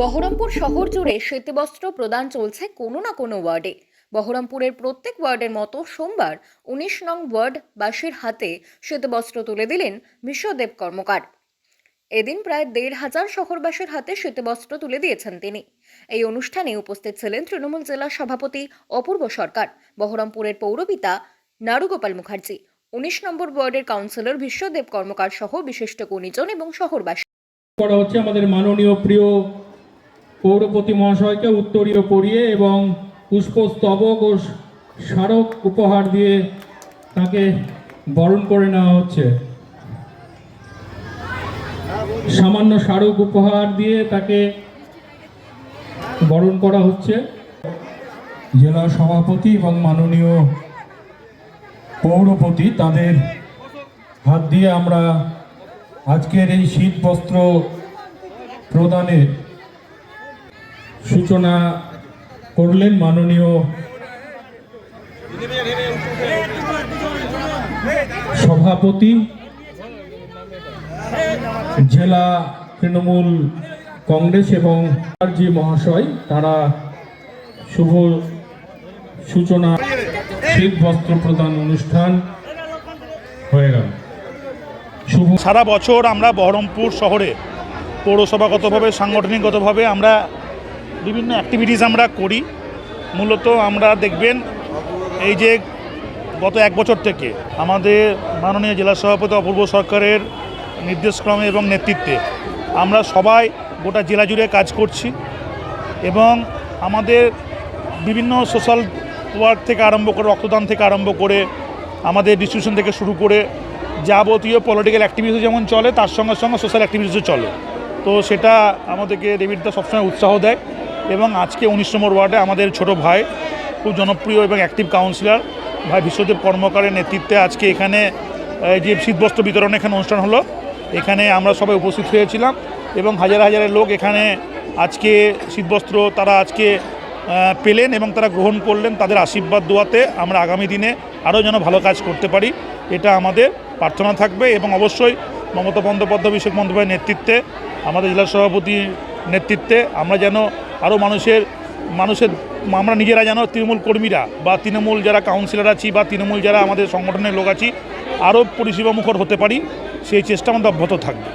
বহরমপুর শহর জুড়ে শীতবস্ত্র প্রদান চলছে কোনো না কোনো ওয়ার্ডে। বহরমপুরের প্রত্যেক ওয়ার্ডের মতো সোমবার উনিশ নং ওয়ার্ড বাসীর হাতে শীতবস্ত্র তুলে দিলেন বিশ্বদেব কর্মকার। এদিন প্রায় দেড় হাজার শহরবাসীর হাতে শীতবস্ত্র তুলে দিয়েছেন তিনি। এই অনুষ্ঠানে উপস্থিত ছিলেন তৃণমূল জেলা সভাপতি অপূর্ব সরকার, বহরমপুরের পৌরপিতা নারুগোপাল মুখার্জি, উনিশ নম্বর ওয়ার্ডের কাউন্সিলর বিশ্বদেব কর্মকার সহ বিশিষ্ট গুণীজন এবং শহরবাসী। করা হচ্ছে আমাদের মাননীয় প্রিয় পৌরপতি মহাশয়কে উত্তরীয় পরিয়ে এবং পুষ্পস্তবক ও স্মারক উপহার দিয়ে তাকে বরণ করে নেওয়া হচ্ছে। সামান্য স্মারক উপহার দিয়ে তাকে বরণ করা হচ্ছে। জেলা সভাপতি এবং মাননীয় পৌরপতি তাদের হাত দিয়ে আমরা আজকের এই শীত বস্ত্র প্রদানের সূচনা করলেন মাননীয় সভাপতি, জেলা তৃণমূল কংগ্রেস এবং জি মহাশয়, তারা শুভ সূচনা শীত বস্ত্র প্রদান অনুষ্ঠান হয়ে গেল। শুভ সারা বছর আমরা বহরমপুর শহরে পৌরসভাগতভাবে, সাংগঠনিকগতভাবে আমরা বিভিন্ন অ্যাক্টিভিটিস আমরা করি। মূলত আমরা দেখবেন, এই যে গত এক বছর থেকে আমাদের মাননীয় জেলা সভাপতি অপূর্ব সরকারের নির্দেশক্রমে এবং নেতৃত্বে আমরা সবাই গোটা জেলা জুড়ে কাজ করছি এবং আমাদের বিভিন্ন সোশ্যাল ওয়ার্ক থেকে আরম্ভ করে, রক্তদান থেকে আরম্ভ করে, আমাদের ডিস্ট্রিবিউশন থেকে শুরু করে যাবতীয় পলিটিক্যাল অ্যাক্টিভিটিস যেমন চলে, তার সঙ্গে সঙ্গে সোশ্যাল অ্যাক্টিভিটিসও চলে। তো সেটা আমাদেরকে ডেভিডদা সবসময় উৎসাহ দেয়। এবং আজকে উনিশ নম্বর ওয়ার্ডে আমাদের ছোট ভাই, খুব জনপ্রিয় এবং অ্যাক্টিভ কাউন্সিলর ভাই বিশ্বদেব কর্মকারের নেতৃত্বে আজকে এখানে যে শীতবস্ত্র বিতরণ এখানে অনুষ্ঠান হলো, এখানে আমরা সবাই উপস্থিত হয়েছিলাম এবং হাজার হাজারের লোক এখানে আজকে শীতবস্ত্র তারা আজকে পেলেন এবং তারা গ্রহণ করলেন তাদের আশীর্বাদ দোয়াতে আমরা আগামী দিনে আরও যেন ভালো কাজ করতে পারি, এটা আমাদের প্রার্থনা থাকবে এবং অবশ্যই মমতা বন্দ্যোপাধ্যায়, অভিষেক বন্দ্যোপাধ্যায়ের নেতৃত্বে আমাদের জেলা সভাপতির নেতৃত্বে আমরা যেন আরও মানুষের মানুষের, আমরা নিজেরা যেন তৃণমূল কর্মীরা বা তৃণমূল যারা কাউন্সিলর আছি বা তৃণমূল যারা আমাদের সংগঠনের লোক আছি আরও পরিষেবামুখর হতে পারি, সেই চেষ্টা আমাদের অব্যাহত থাকবে।